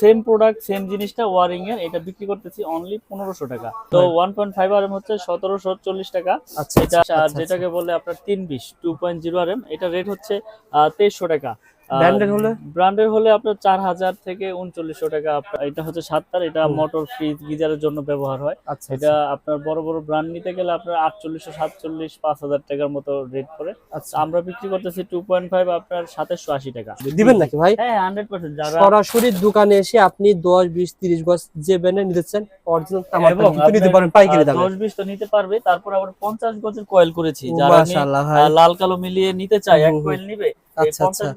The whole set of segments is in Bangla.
সেম প্রোডাক্ট সেম জিনিসটা ওয়ারিং এর এটা বিক্রি করতেছি অনলি পনেরোশো টাকা। তো one point five R M হচ্ছে সতেরোশো চল্লিশ টাকা। আচ্ছা এটা আচ্ছা, আচ্ছা, যেটাকে বলে আপনার তিন বিশ two point zero R M এটা রেট হচ্ছে তেইশশো টাকা। Branded হলে? ব্র্যান্ডের হলে আপনার চার হাজার থেকে উনচল্লিশশো টাকা এটা হচ্ছে সাতটার এটা মোটর ফ্রিজ গিজারের জন্য ব্যবহার হয়। আচ্ছা এটা আপনার বড় বড় ব্র্যান্ড নিতে গেলে আপনার আটচল্লিশশো সাতচল্লিশ পাঁচ হাজার টাকার মতো রেট পড়ে। আচ্ছা। আমরা বিক্রি করতেছি টু পয়েন্ট ফাইভ আপনার সাতাশশো আশি টাকা। দিবেন নাকি ভাই? হ্যাঁ হান্ড্রেড পার্সেন্ট যারা সরাসরি দোকানে এসে আপনি দশ বিশ তিরিশ গজ যে ব্যান্ডে নিতে চান অরিজিনাল নিতে পারেন পাইকারি দামে দশ বিশ তো নিতে পারবে তারপর আবার পঞ্চাশ গজের কয়েল করেছি। যারা লাল কালো মিলিয়ে নিতে চাই এক কয়েল নিবে আচ্ছা আচ্ছা। পঞ্চাশ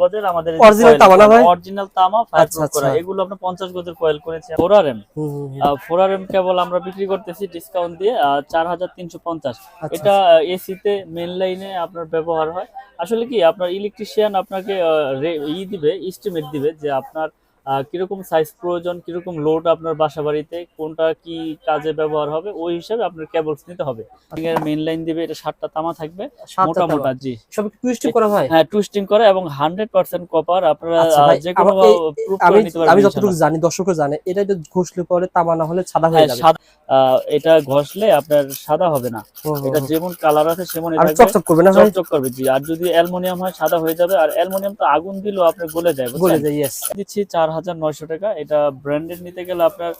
গজের আমাদের Original তামা ভাই? অরিজিনাল তামা আচ্ছা, ফায়ার করা। আচ্ছা। এগুলো আমরা পঞ্চাশ গজের কয়েল করেছি। ফোরার এম হুম, হুম, হুম। ফোরার এম কেবল আমরা বিক্রি করতেছি ডিসকাউন্ট দিয়ে চার হাজার তিনশো পঞ্চাশ। আচ্ছা, এটা এসিতে মেন লাইনে আপনার ব্যবহার হয়। আসলে কি আপনার ইলেকট্রিশিয়ান আপনাকে ই দিবে এস্টিমেট দিবে যে আপনার কীরকম সাইজ প্রয়োজন কীরকম লোড আপনার বাসা বাড়িতে কোনটা কি কাজে ব্যবহার হবে ওই হিসাবে আপনার কেবলস নিতে হবে। মেন লাইন দিবে এটা সাতটা তামা থাকবে মোটা মোটা জি। সব টুইস্ট করা ভাই। হ্যাঁ টুইস্টিং করে এবং হান্ড্রেড পার্সেন্ট কপার আপনারা যে কোনো প্রুফ করে নিতে পারবেন আমি যতটুকু জানি দর্শকও জানে এটা যদি ঘষলে পরে তামা না হলে সাদা হয়ে হ্যাঁ যাবে। এটা ঘষলে আপনার সাদা হবে না। এটা যেমন কালার আছে সেমন এটা চকচক করবে না চকচক করবে জি। আর যদি অ্যালুমিনিয়াম হয় সাদা হয়ে যাবে। আর অ্যালুমিনিয়াম তো আগুন দিলেও আপনার গলে যায় বলে বুঝছেন? যায় ইয়েস দিচ্ছি চার হাজার নয়শো টাকা। এটা ব্র্যান্ডেড নিতে গেলে আপনার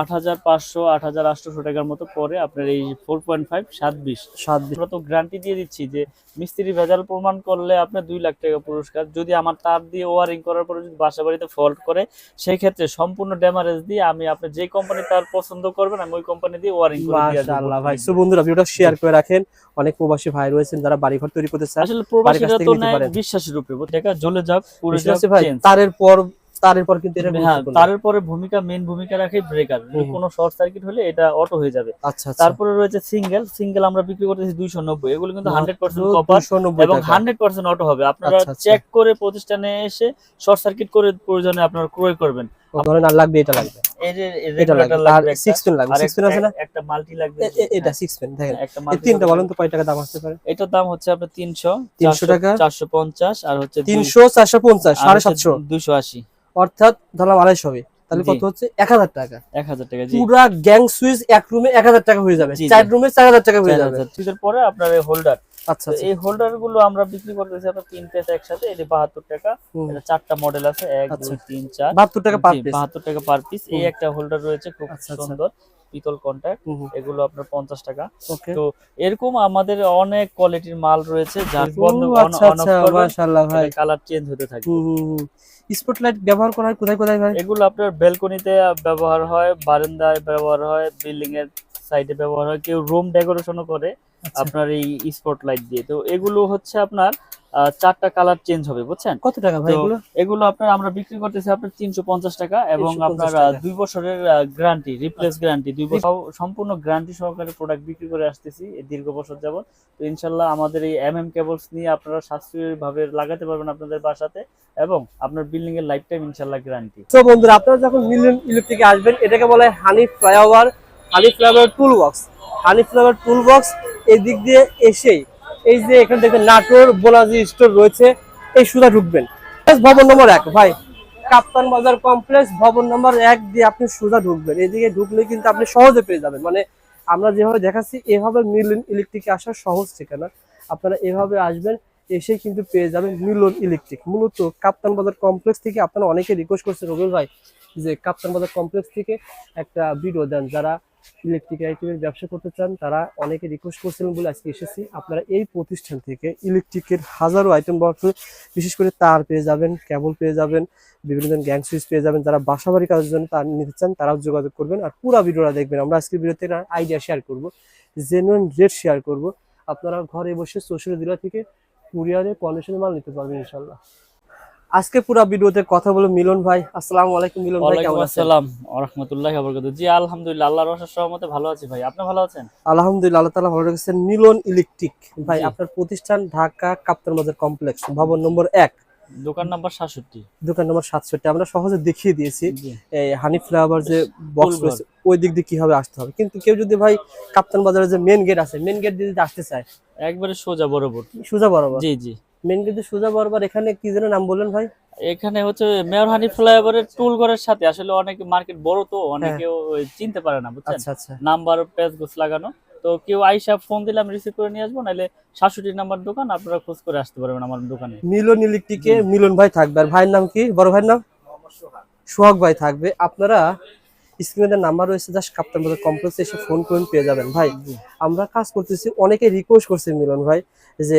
আট হাজার পাঁচশো আট হাজার আটশোশো টাকার মতো পরে আপনার এই ফোর পয়েন্ট ফাইভ সাত বিশ। সাত বিশ। তো গ্যারান্টি দিয়ে দিচ্ছি যে মিস্ত্রি ভেজাল প্রমাণ করলে আপনার দুই লাখ টাকা পুরস্কার। যদি আমার তার দিয়ে ওয়ারিং করার পরে যদি বাসা বাড়িতে ফল্ট করে সেই ক্ষেত্রে সম্পূর্ণ ড্যামারেজ দিয়ে আমি আপনি যে কোম্পানি তার পছন্দ করবেন আমি ওই কোম্পানি দিয়ে ওয়ারিং করে দিয়ে দেব। মাশাআল্লাহ ভাই। সো বন্ধুরা ভিডিওটা শেয়ার করে রাখেন। অনেক প্রবাসী ভাই রয়েছেন যারা বাড়িঘর তৈরি করতে চান আসলে প্রবাসীরা তো পারেন। বিশ্বাসের উপরে। টাকা জ্বলে যাক পুরো পারছি ভাই তারের পর তারের পর কিন্তু এটা হ্যাঁ তারের পরে ভূমিকা মেন ভূমিকা রাখে ব্রেকার। কোনো শর্ট সার্কিট হলে এটা অটো হয়ে যাবে। আচ্ছা আচ্ছা। তারপরে রয়েছে সিঙ্গেল সিঙ্গেল আমরা বিক্রি করতেছি দুইশো নব্বই। এগুলো কিন্তু হান্ড্রেড পার্সেন্ট মাত্র কপার এবং টাকা। হান্ড্রেড পার্সেন্ট অটো হবে। আপনারা আচ্ছা, আচ্ছা। চেক করে প্রতিষ্ঠানে এসে শর্ট সার্কিট করে প্রয়োজনে আপনারা ক্রয় করবেন। ধরেন আর লাগবে এটা লাগবে। এই যে এটা লাগবে। আর লাগবে একটা, পেন লাগবে। আর পেন আছে না? একটা- একটা মাল্টি লাগবে এটা পেন দেখেন। হ্যাঁ, এই তিনটা বলেন তো কয় টাকা দাম আসতে পারে? এটার দাম হচ্ছে আপনার তিনশো 300 টাকা? চারশো পঞ্চাশ আর হচ্ছে তিনশো চারশো পঞ্চাশ সাড়ে সাতশো। দুশো আশি। অর্থাৎ ধরলাম আড়াইশো হবে তাহলে কত হচ্ছে? এক হাজার টাকা। এক হাজার টাকা পুরা গ্যাং সুইচ এক রুমে এক হাজার টাকা হয়ে যাবে। চার রুমে চার হাজার টাকা হয়ে যাবে। সুইচের পরে আপনার এই হোল্ডার আচ্ছা আচ্ছা। এই হোল্ডারগুলো আমরা বিক্রি করতেছি আপনার তিন পিস একসাথে এটা বাহাত্তর টাকা এটা চারটা মডেল আছে এক আচ্ছা। দুই তিন চার। বাহাত্তর টাকা পার পিস বাহাত্তর টাকা পার পিস এই একটা হোল্ডার রয়েছে খুব আচ্ছা। সুন্দর। পিতল কন্ট্যাক্ট এগুলো আপনার পঞ্চাশ টাকা। তো এরকম আমাদের অনেক কোয়ালিটির মাল রয়েছে যার বন্ধ আচ্ছা আচ্ছা কালার চেঞ্জ হতে থাকে স্পটলাইট ব্যবহার করা হয় কোথায় কোথায় ভাই? এগুলো আপনার বেলকনিতে ব্যবহার হয় বারান্দায় ব্যবহার হয় বিল্ডিং এর সাইডে ব্যবহার হয়। কেউ রুম ডেকোরেশনও করে। আপনার এই স্পটলাইট দিয়ে। তো এগুলো হচ্ছে আপনার চারটা কালার চেঞ্জ হবে বুঝছেন? কত টাকা ভাই এগুলো? এগুলো আপনার আমরা বিক্রি করতেছি আপনার তিনশো পঞ্চাশ টাকা এবং আপনার দুই বছরের গ্যারান্টি রিপ্লেস গ্যারান্টি দুই বছর সম্পূর্ণ গ্যারান্টি সহকারে প্রোডাক্ট বিক্রি করে আসতেছি এই দীর্ঘ বছর যাবত তো ইনশাল্লাহ আমাদের এই এম এম কেবলস নিয়ে আপনারা সাশ্রয়ী ভাবে লাগাতে পারবেন আপনাদের বাসাতে এবং আপনার বিল্ডিং এর লাইফ টাইম ইনশাল্লাহ গ্যারান্টি তো বন্ধুরা আপনারা যখন মিলিয়ন ইলেকট্রিকে আসবেন এটাকে বলা হয় honey flyover honey flyover toolbox honey flyover toolbox এই দিক দিয়ে এসেই এই যে এখানে দেখবেন নাটোর, বোনাজি স্টোর রয়েছে, এই সুদা ঢুকবেন। ভবন নম্বর এক। ভাই, কাপ্তান বাজার কমপ্লেক্স ভবন নম্বর এক দিয়ে আপনি সুদা ঢুকবেন। এদিকে ঢুকলে কিন্তু আপনি সহজে পেয়ে যাবেন। মানে আমরা যেভাবে দেখাচ্ছি, এভাবে মিলিয়ন ইলেকট্রিকে আসার সহজ ঠিকানা। আপনারা এভাবে আসবেন এসে কিন্তু পেয়ে যাবেন মিলন ইলেকট্রিক। মূলত কাপ্তান বাজার কমপ্লেক্স থেকে আপনারা অনেকে রিকোয়েস্ট করছেন রবিউল ভাই যে কাপ্তান বাজার কমপ্লেক্স থেকে একটা ভিডিও দেন। যারা ইলেকট্রিক আইটেমের ব্যবসা করতে চান, তারা অনেকে রিকোয়েস্ট করছিলেন বলে আজকে এসেছি। আপনারা এই প্রতিষ্ঠান থেকে ইলেকট্রিকের হাজারো আইটেম বক্স বিশেষ করে তার পেয়ে যাবেন কেবল পেয়ে যাবেন, বিভিন্ন ধরনের গ্যাং সুইচ পেয়ে যাবেন। যারা বাসাবাড়ি কাজের জন্য তার নিতে চান, তারাও যোগাযোগ করবেন আর পুরো ভিডিওটা দেখবেন। আমরা আজকে ভিডিওতে আইডিয়া শেয়ার করব জেনুইন রেট শেয়ার করব। আপনারা ঘরে বসে সোশ্যাল মিডিয়া থেকে কুরিয়ারে কন্ডিশনে মাল নিতে পারবেন ইনশাল্লাহ আজকে পুরো ভিডিওতে কথা বলে মিলন ভাই। আসসালামু আলাইকুম মিলন ভাই কেমন আছেন? আসসালাম ওয়া বারাকাতুহু। জি আলহামদুলিল্লাহ আল্লাহর রহস্য সহমতে ভালো আছি ভাই। আপনি ভালো আছেন? আলহামদুলিল্লাহ আল্লাহ তাআলা ভালো রেখেছেন। মিলন ইলেকট্রিক। ভাই আপনার প্রতিষ্ঠান ঢাকা কাপ্তান বাজার কমপ্লেক্স ভবন নম্বর এক। দোকান নাম্বার সাতষট্টি। দোকান নম্বর সাতষট্টি। আমরা সহজে দেখিয়ে দিয়েছি এই হানি ফ্লাওয়ার যে বক্স রয়েছে ওই দিক দিয়ে কীভাবে আসতে হবে? কিন্তু কেউ যদি ভাই কাপ্তান বাজারে যে মেন গেট আছে মেন গেট দিয়ে যদি আসতে চায় একবারে সোজা বরাবর সোজা বরাবর জি জি। মেন গেটে সোজা বরাবর এখানে কি যেন নাম বললেন ভাই? এখানে হচ্ছে মেয়র হানি ফ্লাইওভারের টুল ঘরের সাথে আসলে অনেক মার্কেট বড় তো অনেকে চিনতে পারে না বুঝছেন? নাম্বার পেজ গোছ লাগানো। তো কেউ আইসা ফোন দিলে আমি রিসিভ করে নিয়ে আসব নাহলে শাশুড়ির নাম্বার দোকান আপনারা খোঁজ করে আসতে পারবেন আমার দোকানে। মিলন ইলেকট্রিকে মিলন ভাই থাকবে। আর ভাইয়ের নাম কি? বড় ভাইয়ের নাম? সোহাগ ভাই থাকবে। আপনারা স্ক্রিনে নাম্বার রয়েছে জাস্ট কাপ্তান বাজার কমপ্লেক্সে এসে ফোন করুন পেয়ে যাবেন। ভাই আমরা কাজ করতেছি অনেকে রিকোয়েস্ট করছে মিলন ভাই যে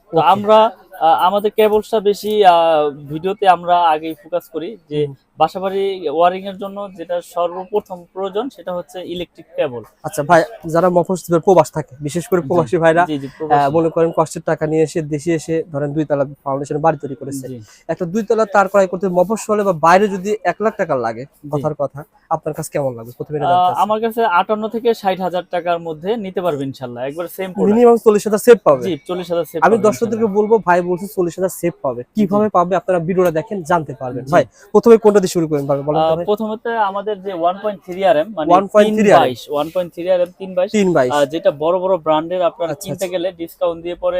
তো আমরা আমাদের কেবলসটা বেশি ভিডিওতে আমরা আগে ফোকাস করি যে বাসাবাড়ি ওয়ারিং এর জন্য যেটা সর্বপ্রথম প্রয়োজন সেটা হচ্ছে ইলেকট্রিক কেবল আচ্ছা ভাই যারা মফস্বলের প্রবাস থাকে বিশেষ করে প্রবাসী ভাইরা। মনে করেন কষ্টের টাকা নিয়ে এসে দেশে এসে ধরেন দুই তলা ফাউন্ডেশন বাড়ি তৈরি করেছে। একটা দুই তলা তার ক্রয় করতে মফস্বলে বা বাইরে যদি এক লাখ টাকা লাগে কথার কথা আপনার কাছে কেমন লাগবে? প্রথমে আমার কাছে আটান্ন থেকে ষাট হাজার টাকার মধ্যে নিতে পারবে ইনশাল্লাহ একবার সেম মিনিমাম চল্লিশ হাজার সেভ পাবে? জি চল্লিশ হাজার save আমি পাবেন দর্শকদেরকে বলব ভাই বলছে চল্লিশ হাজার সেভ পাবে। কীভাবে পাবে আপনারা ভিডিওটা দেখেন জানতে পারবেন। ভাই প্রথমে কোনটা দিয়ে শুরু করেন ভাবে বলেন প্রথমত আমাদের যে one point three R M মানে 1.3 RM one point three R M তিন যেটা বড় বড় ব্র্যান্ডের আপনারা আচ্ছা, কিনতে আচ্ছা। গেলে ডিসকাউন্ট দিয়ে পরে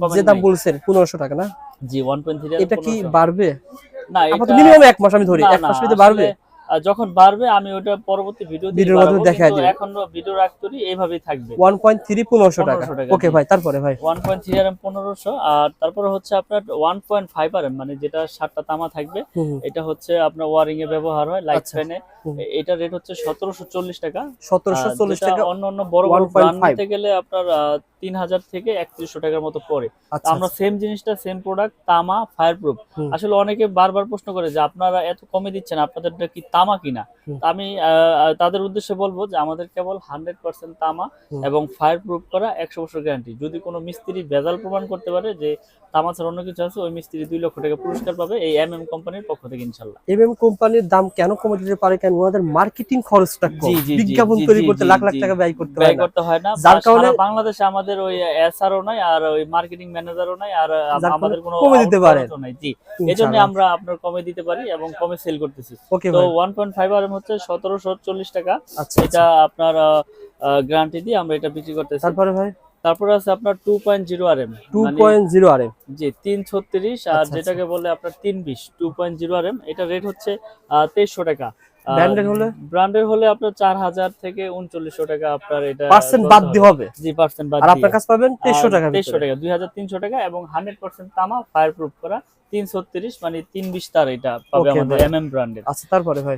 যে দাম বলছেন পনেরোশো টাকা না? জি ওয়ান এটা কি বাড়বে? না এটা মিনিমাম এক মাস আমি ধরি। এক মাস বাড়বে? যখন বাড়বে আমি ওটা পরবর্তী ভিডিও দেখায় দিবেন। এখন ভিডিও রাখতে এইভাবেই থাকবে। ওয়ান পয়েন্ট থ্রি পনেরোশো টাকা। 1500 টাকা, ওকে ভাই তারপরে ভাই। One point three R M পনেরোশো আর তারপরে হচ্ছে আপনার ওয়ান পয়েন্ট ফাইভ আর মানে যেটা সাতটা তামা থাকবে। এটা হচ্ছে আপনার ওয়ারিং এ ব্যবহার হয় লাইট আচ্ছা। ফ্যানে এটা রেট হচ্ছে সতেরোশো চল্লিশ টাকা। সতেরোশো আর চল্লিশ যেটা টাকা অন্য অন্য বড় বড় 1.5 ব্র্যান্ড নিতে গেলে আপনার তিন হাজার থেকে একত্রিশশো টাকার মতো পড়ে। আচ্ছা আমরা সেম জিনিসটা সেম প্রোডাক্ট তামা ফায়ার প্রুফ আসলে অনেকে বারবার প্রশ্ন করে যে আপনারা এত কমে দিচ্ছেন আপনাদেরটা কি তামা কিনা। আমি তাদের উদ্দেশ্যে বলব যে আমাদের কেবল হান্ড্রেড পার্সেন্ট তামা এবং ফায়ার প্রুফ করা একশো বছর গ্যারান্টি যদি কোনো মিস্ত্রি ভেজাল প্রমাণ করতে পারে যে তামা ছাড়া অন্য কিছু আছে ওই মিস্ত্রি দুই লক্ষ টাকা পুরস্কার পাবে এই এম এম কোম্পানির পক্ষ থেকে ইনশাল্লাহ এমএম কোম্পানির দাম কেন কমে দিতে পারে? কেন ওনাদের মার্কেটিং খরচটা কম? জি, জি, জি, বিজ্ঞাপন তৈরি করতে লাখ লাখ টাকা ব্যয় করতে ব্যয় করতে হয় না। যার কারণে- বাংলাদেশে আমাদের ওই এসআরও নাই আর ওই মার্কেটিং ম্যানেজারও নাই আর আমাদের কোনো কমে দিতে নাই। জি এই জন্য আমরা আপনার কমে দিতে পারি এবং কমে সেল করতেছি। ওকে তো ওয়ান পয়েন্ট ফাইভ আর হচ্ছে সতেরোশো চল্লিশ টাকা। আচ্ছা এটা আপনার গ্যারান্টি দিয়ে আমরা এটা বিক্রি করতেছি। তারপরে ভাই? তারপরে আছে আপনার two point zero R M two point zero R M G তিন ছত্রিশ আর আচ্ছা, যেটাকে বলে আপনার তিন বিশ two point zero R M এটা রেট হচ্ছে তেইশশো টাকা। Branded হলে? ব্র্যান্ডের হলে আপনার চার হাজার থেকে উনচল্লিশশো টাকা আপনার এটা পার্সেন্ট বাদ। দিয়ে হবে? জি পার্সেন্ট বাদ আর দিয়ে। আপনার কাছে পাবেন তেইশশো টাকা তেইশশো টাকা দুই হাজার তিনশো টাকা এবং হান্ড্রেড পার্সেন্ট তামা ফায়ার প্রুফ করা তিন ছত্রিশ মানে তিন বিশ তার এটা পাবে আমাদের এমএম এম এম ব্র্যান্ডের আচ্ছা তারপরে ভাই?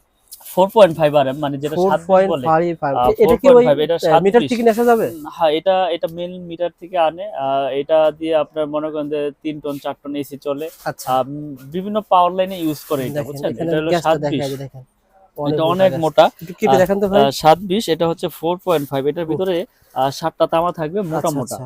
মানে যেটা বলে। এটা কি ওই 4.5 এটা সাত মিটার থেকে নেশা যাবে? হ্যাঁ এটা এটা মিটার থেকে আনে। এটা দিয়ে আপনার মনে করেন যে টন টন এসি চলে। আচ্ছা। বিভিন্ন পাওয়ার লাইনে ইউজ করে এটা বুঝছেন? এটা হলো অনেক মোটা দেখান তো ভাই। আহ, সাত বিশ এটা হচ্ছে ফোর পয়েন্ট ফাইভ এটার ভিতরে সাতটা তামা থাকবে মোটা আচ্ছা, মোটা। আচ্ছা,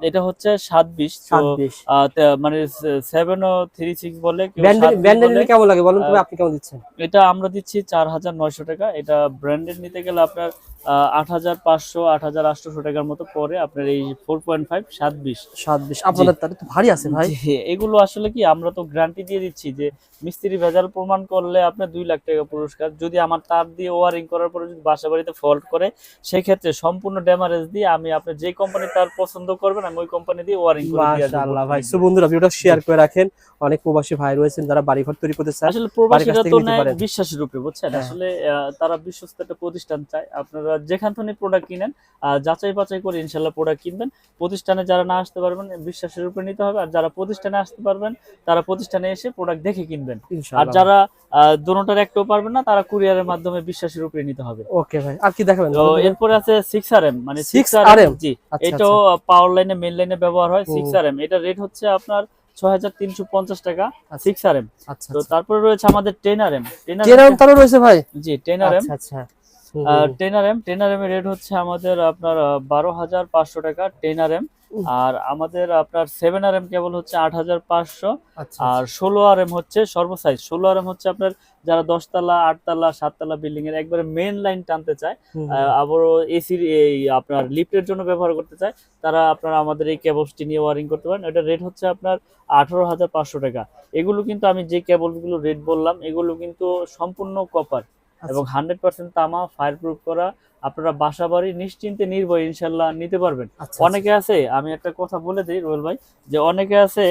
এটা হচ্ছে সাত বিশ মানে সেভেন ও থ্রি সিক্স বলে কেউ ব্যান্ডেড 7 কেমন লাগে বলুন আপনি কেমন দিচ্ছেন? এটা আমরা দিচ্ছি চার হাজার নয়শো টাকা। এটা ব্র্যান্ডেড নিতে গেলে আপনার আট হাজার পাঁচশো আট হাজার আটশোশো টাকার মতো পরে আপনার এই ফোর পয়েন্ট ফাইভ সাত বিশ। সাত বিশ। আপনাদের তাহলে তো ভারী আছে ভাই। এগুলো আসলে কি আমরা তো গ্যারান্টি দিয়ে দিচ্ছি যে মিস্ত্রি ভেজাল প্রমাণ করলে আপনার দুই লাখ টাকা পুরস্কার। যদি আমার তার দিয়ে ওয়ারিং করার পরে যদি বাসা বাড়িতে ফল্ট করে সেই ক্ষেত্রে সম্পূর্ণ ড্যামারেজ দিয়ে আমি আপনি যে কোম্পানি তার পছন্দ করবেন আমি ওই কোম্পানি দিয়ে ওয়ারিং করে। মাশাআল্লাহ ভাই। সো বন্ধুরা ভিডিওটা শেয়ার করে রাখেন। অনেক প্রবাসী ভাই রয়েছেন যারা বাড়ি ঘর তৈরি করতে চান আসলে প্রবাসীরা তো নেয় বিশ্বাসের উপরে বুঝছেন? হ্যাঁ। আসলে তারা বিশ্বস্ত একটা প্রতিষ্ঠান চায়। আপনারা যেখান থেকে প্রোডাক্ট কিনেন যাচাই বাছাই করে ইনশাল্লাহ প্রোডাক্ট কিনবেন। প্রতিষ্ঠানে যারা না আসতে পারবেন বিশ্বাসের উপরে নিতে হবে। আর যারা প্রতিষ্ঠানে আসতে পারবেন তারা প্রতিষ্ঠানে এসে প্রোডাক্ট দেখে কিনবেন আর যারা দোনোটার একটাও পারবেন না তারা কুরিয়ারের মাধ্যমে বিশ্বাসের উপরে নিতে হবে। ওকে ভাই আর কি দেখাবেন? তো এরপরে আছে সিক্স আর এম মানে 6 six R RM? M G আচ্ছা, এটাও পাওয়ার লাইনে মেন লাইনে ব্যবহার হয় হুম। সিক্স আর এম এটা রেট হচ্ছে আপনার ছয় হাজার তিনশো পঞ্চাশ টাকা আচ্ছা। সিক্স আর এম আচ্ছা তো তারপরে রয়েছে আমাদের ten R M ten R কেরাম তারও রয়েছে ভাই? জি টেন আর এম আচ্ছা আচ্ছা। হুম, ten R M ten R M এর রেট হচ্ছে আমাদের আপনার বারো হাজার পাঁচশো টাকা টেন আর এম। আর আমাদের আপনার সেভেন আর এম কেবল হচ্ছে আট হাজার পাঁচশো আচ্ছা আর ষোলো আর এম হচ্ছে সর্বসাইজ। ষোলো আর এম হচ্ছে আপনার যারা দশতলা আটতলা সাততলা বিল্ডিং এর একবারে মেন লাইন টানতে চায় আবারও এসির এই আপনার লিফটের জন্য ব্যবহার করতে চায় তারা আপনারা আমাদের এই কেবলসটি নিয়ে ওয়ারিং করতে পারেন। এটা রেট হচ্ছে আপনার আঠারো হাজার পাঁচশো টাকা। এগুলো কিন্তু আমি যে কেবলগুলো রেট বললাম এগুলো কিন্তু সম্পূর্ণ কপার আচ্ছা। এবং হান্ড্রেড পার্সেন্ট তামা ফায়ার প্রুফ করা আপনারা বাসা বাড়ি নিশ্চিন্তে নির্ভয় ইনশাল্লাহ নিতে পারবেন। আচ্ছা, অনেকে আছে আমি একটা কথা বলে দিই রোহেল ভাই যে অনেকে আছে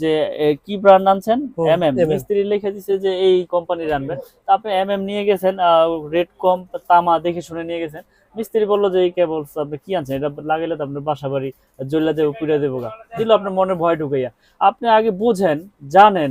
যে কি ব্র্যান্ড আনছেন? এম এম মিস্ত্রি লিখে দিচ্ছে যে এই কোম্পানির আনবেন। আপনি এম এম নিয়ে গেছেন রেট কম তামা দেখে শুনে নিয়ে গেছেন। মিস্ত্রি বলল যে এই কেবল আপনি কি আনছেন? এটা লাগাইলে তো আপনার বাসা বাড়ি জ্বললা দেবো পুড়ে দেবো গা। দিল আপনার মনে ভয় ঢুকাইয়া। আপনি আগে বুঝেন জানেন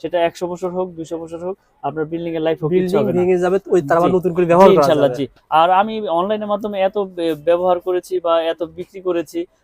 সেটা একশো বছর হোক দুইশো বছর হোক আপনার বিল্ডিং এর লাইফ হোক ভেঙে যাবে ওই তার নতুন করে ব্যবহার করা আর আমি অনলাইনের মাধ্যমে এত ব্যবহার করেছি বা এত বিক্রি করেছি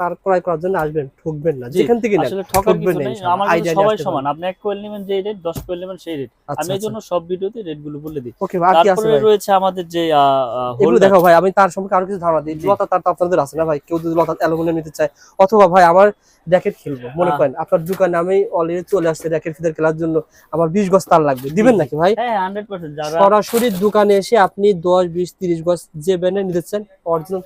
তার ক্রয় করার জন্য আসবেন ঠকবেন না যেখান থেকে আসলে ঠকবেন না আমার সবাই সমান। আপনি এক কোয়েল নেবেন যে রেট দশ কোয়েল নেবেন সেই রেট আচ্ছা, আমি এই জন্য সব ভিডিওতে রেটগুলো বলে দিই। ওকে ভাই আর কি আছে তারপরে রয়েছে আমাদের যে এগুলো দেখো ভাই আমি তার সম্পর্কে আরও কিছু ধারণা দিই। লতা তার তো আপনাদের আছে না ভাই? কেউ যদি লতা অ্যালুমিনিয়াম নিতে চায় অথবা ভাই আমার র্যাকেট খেলব মনে করেন আপনার দোকানে আমি অলরেডি চলে আসছে র্যাকেট ফিদার খেলার জন্য আমার বিশ গজ তার লাগবে। দিবেন নাকি ভাই? হ্যাঁ হান্ড্রেড পার্সেন্ট যারা সরাসরি দোকানে এসে আপনি দশ বিশ তিরিশ গজ যে ব্যান্ডে নিতে চান অরিজিনাল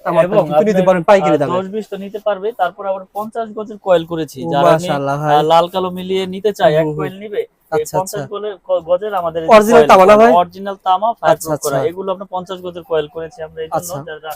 কিন্তু নিতে পারেন পাইকারি দামে। দশ বিশ তো নিতে পারবে তারপর আবার পঞ্চাশ গজের কয়েল করেছি যারা লাল কালো মিলিয়ে নিতে চাই এক। কয়েল নিবে আচ্ছা, পঞ্চাশ আচ্ছা। আমাদের Original তামা ভাই? অরিজিনাল তামা আচ্ছা, আচ্ছা। এগুলো আপনার পঞ্চাশ গজের কয়েল করেছি আমরা এই জন্য আচ্ছা। যারা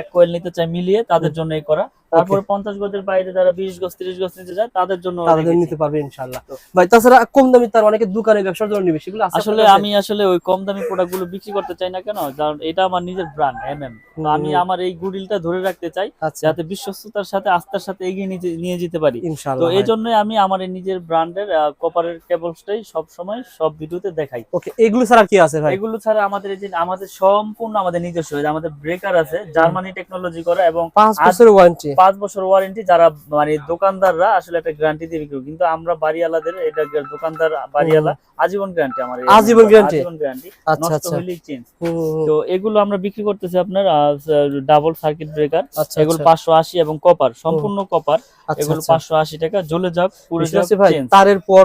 এক কয়েল নিতে চায় মিলিয়ে তাদের জন্য করা। তারপরে পঞ্চাশ গজের বাইরে যারা বিশ গজ তিরিশ গজ নিতে যায় তাদের জন্য তাদের নিতে পারবে ইনশাআল্লাহ। ভাই তাছাড়া কম দামি তার অনেকে দোকানে ব্যবসার জন্য নিবে সেগুলো আসলে আমি আসলে ওই কম দামি প্রোডাক্টগুলো বিক্রি করতে চাই না কেন? কারণ এটা আমার নিজের ব্র্যান্ড এম এম আমি আমার এই গুডিলটা ধরে রাখতে চাই আচ্ছা। যাতে বিশ্বস্ততার সাথে আস্থার সাথে এগিয়ে নিয়ে যেতে পারি। তো এই জন্যই আমি আমার এই নিজের ব্র্যান্ডের কপারের কেবলসটাই সব সময় সব ভিডিওতে দেখাই। ওকে এগুলো ছাড়া কি আছে ভাই? এগুলো ছাড়া আমাদের এই যে আমাদের সম্পূর্ণ আমাদের নিজস্ব আমাদের ব্রেকার আছে জার্মানি টেকনোলজি করা এবং পাঁচ বছরের ওয়ারেন্টি পাঁচ বছর ওয়ারেন্টি যারা মানে দোকানদাররা আসলে একটা গ্যারান্টি দিয়ে বিক্রি কিন্তু আমরা বাড়িওয়ালাদের এটা দোকানদার বাড়িওয়ালা আজীবন গ্যারান্টি আমার আজীবন গ্যারান্টি আচ্ছা আচ্ছা। চেঞ্জ হুম। তো এগুলো আমরা বিক্রি করতেছি আপনার ডাবল সার্কিট ব্রেকার আচ্ছা এগুলো আচ্ছা, পাঁচশো আশি এবং কপার সম্পূর্ণ কপার আচ্ছা, এগুলো আচ্ছা। পাঁচশো আশি টাকা জ্বলে যাক পুরো তারের পর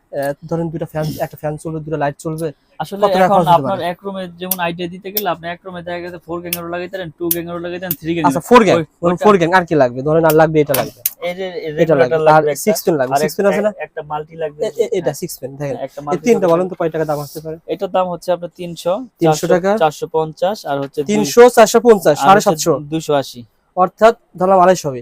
ধরেন দুটো ফ্যান একটা ফ্যান চলবে দুটো লাইট চলবে আসলে এখন আপনার? এক রুমে যেমন আইডিয়া দিতে গেলে আপনি এক রুমে দেখা গেছে ফোর গ্যাং এরও লাগাইতে পারেন টু গ্যাং এরও লাগাইতে পারেন থ্রি গ্যাং আচ্ছা ফোর গ্যাং ওই- ওইটা- ফোর গ্যাং আর কি লাগবে? ধরেন আর লাগবে এটা লাগবে। এই যে এটা লাগবে আর লাগবে পেন পেন আছে না? একটা- মাল্টি লাগবে। এটা সিক্স পেন দেখেন এই তিনটা। বলেন তো কয় টাকা দাম আসতে পারে? এটার দাম হচ্ছে আপনার তিনশো 300 টাকা? চারশো পঞ্চাশ আর হচ্ছে তিনশো চারশো পঞ্চাশ সাড়ে সাতশো। দুশো আশি। অর্থাৎ ধরলাম আড়াইশো হবে।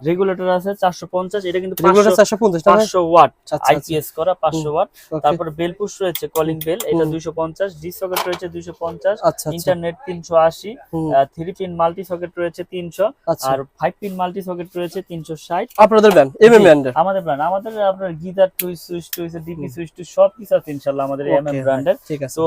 রেগুলেটর আছে চারশো পঞ্চাশ এটা কিন্তু রেগুলার চারশো পঞ্চাশ টাকা পাঁচশো ওয়াট আচ্ছা আচ্ছা আইপিএস করা পাঁচশো ওয়াট। Okay, তারপরে বেল পুশ রয়েছে কলিং বেল এটা হুম। দুইশো পঞ্চাশ ডি সকেট রয়েছে দুইশো পঞ্চাশ আচ্ছা আচ্ছা। ইন্টারনেট তিনশো আশি হুম, থ্রি পিন মাল্টি সকেট রয়েছে তিনশো আচ্ছা। আর ফাইভ পিন মাল্টি সকেট রয়েছে তিনশো ষাট। আপনাদের ব্যান্ড এম এম ব্যান্ডের আমাদের ব্র্যান্ড আমাদের আপনার গিজার টুইস সুইচ টুইস ডিপি সুইচ টুইস সব কিছু আছে ইনশাল্লাহ আমাদের এম এম ব্র্যান্ডের ঠিক আছে। তো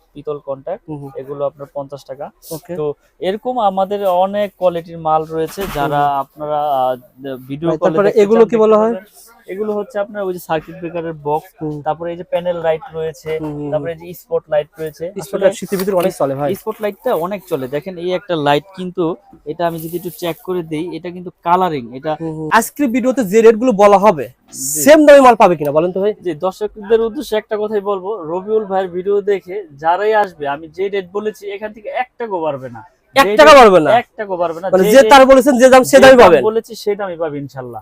পিতল কন্ট্যাক্ট এগুলো আপনার পঞ্চাশ টাকা। তো এরকম আমাদের অনেক কোয়ালিটির মাল রয়েছে যারা আপনারা ভিডিও এগুলো কি বলা হয়? এগুলো হচ্ছে আপনার ওই যে সার্কিট ব্রেকারের বক্স তারপরে এই যে প্যানেল লাইট রয়েছে তারপরে এই যে স্পট লাইট রয়েছে। স্পটলাইট শীতের ভিতরে অনেক চলে ভাই। স্পট লাইটটা অনেক চলে। দেখেন এই একটা লাইট কিন্তু এটা আমি যদি একটু চেক করে দেই এটা কিন্তু কালারিং এটা আজকের ভিডিওতে যে রেটগুলো বলা হবে সেম দামে মাল পাবে কিনা বলেন তো ভাই? যে দর্শকদের উদ্দেশ্যে একটা কথাই বলব রবিউল ভাইয়ের ভিডিও দেখে যারাই আসবে আমি যে রেট বলেছি এখান থেকে একটা টাকাও পারবে না। এক টাকা পারবে না? এক টাকাও পারবে না। মানে যে তার বলেছেন যে দাম সে দামই পাবেন। বলেছি সেটা আমি পাবো ইনশাল্লাহ।